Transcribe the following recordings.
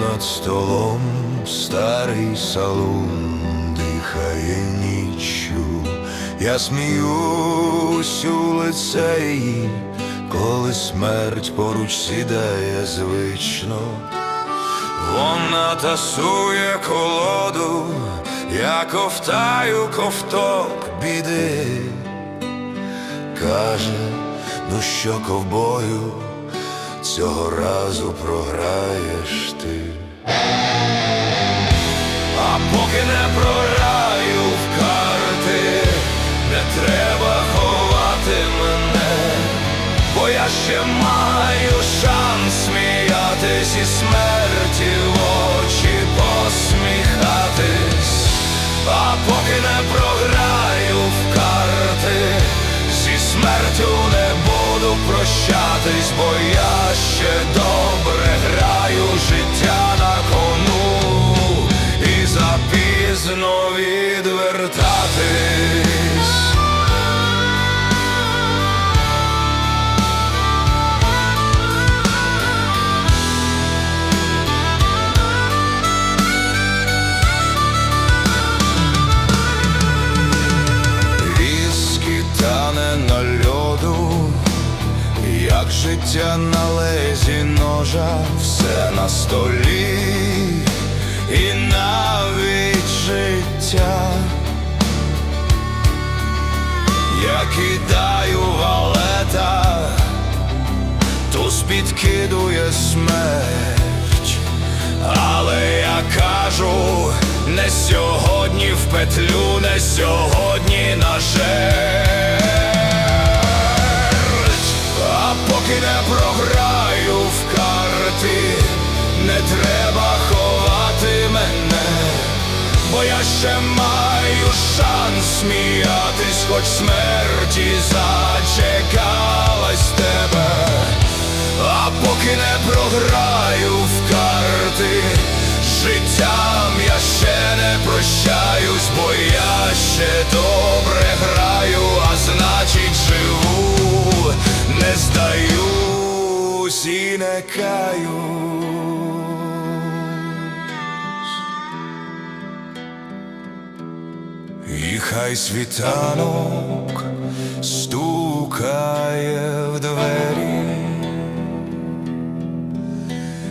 Над столом старий салун дихає ніччю, я сміюсь у лице її, коли смерть поруч сідає звично. Вона тасує колоду, я ковтаю ковток біди. Каже, ну що ковбою, цього разу програєш смерті в очі посміхатись, а поки не програю в карти, зі смертю не буду прощатись, бо я ще добре лезі ножа, все на столі, і навіть життя. Я кидаю валета, туз підкидує смерть, але я кажу, не сьогодні в петлю, не сьогодні на жерть. Поки не програю в карти, не треба ховати мене, бо я ще маю шанс сміятись, хоч смерті зачекалась здаюсь і хай світанок стукає в двері,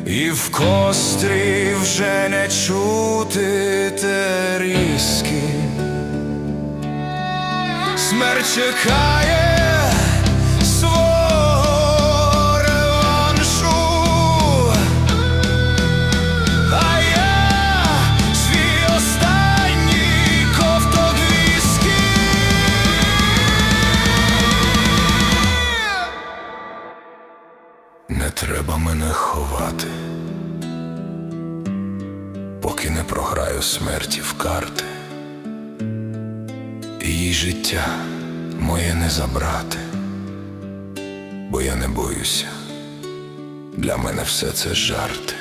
і в кострі вже не чути теріски. Смерть чекає Не треба мене ховати, поки не програю смерті в карти. Її життя моє не забрати, бо я не боюся, для мене все це жарти.